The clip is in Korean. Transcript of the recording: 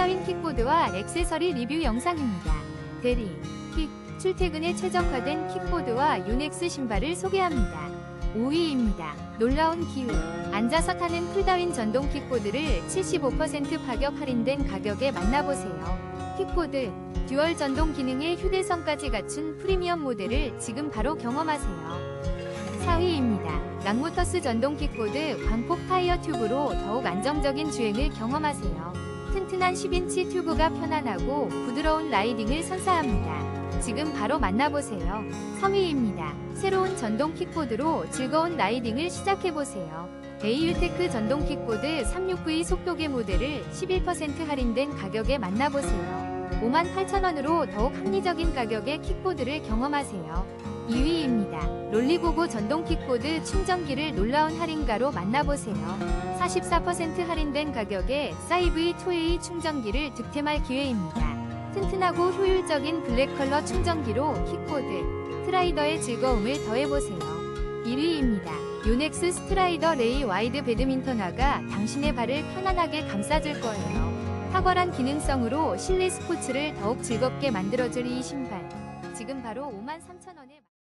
클다윈 킥보드와 액세서리 리뷰 영상입니다. 대리, 킥, 출퇴근에 최적화된 킥보드와 유넥스 신발을 소개합니다. 5위입니다. 놀라운 기후. 앉아서 타는 클다윈 전동 킥보드를 75% 파격 할인된 가격에 만나보세요. 킥보드, 듀얼 전동 기능의 휴대성까지 갖춘 프리미엄 모델을 지금 바로 경험하세요. 4위입니다. 랑모터스 전동 킥보드 광폭 타이어 튜브로 더욱 안정적인 주행을 경험하세요. 튼튼한 10인치 튜브가 편안하고 부드러운 라이딩을 선사합니다. 지금 바로 만나보세요. 3위입니다. 새로운 전동 킥보드로 즐거운 라이딩을 시작해보세요. AU테크 전동 킥보드 36V 속도계 모델을 11% 할인된 가격에 만나보세요. 58,000원으로 더욱 합리적인 가격의 킥보드를 경험하세요. 2위입니다. 롤리고고 전동 킥보드 충전기를 놀라운 할인가로 만나보세요. 44% 할인된 가격에 사이브이 2A 충전기를 득템할 기회입니다. 튼튼하고 효율적인 블랙 컬러 충전기로 킥보드, 트라이더의 즐거움을 더해보세요. 1위입니다. 요넥스 스트라이더 레이 와이드 배드민턴화가 당신의 발을 편안하게 감싸줄 거예요. 탁월한 기능성으로 실내 스포츠를 더욱 즐겁게 만들어줄 이 신발. 지금 바로 53,000원에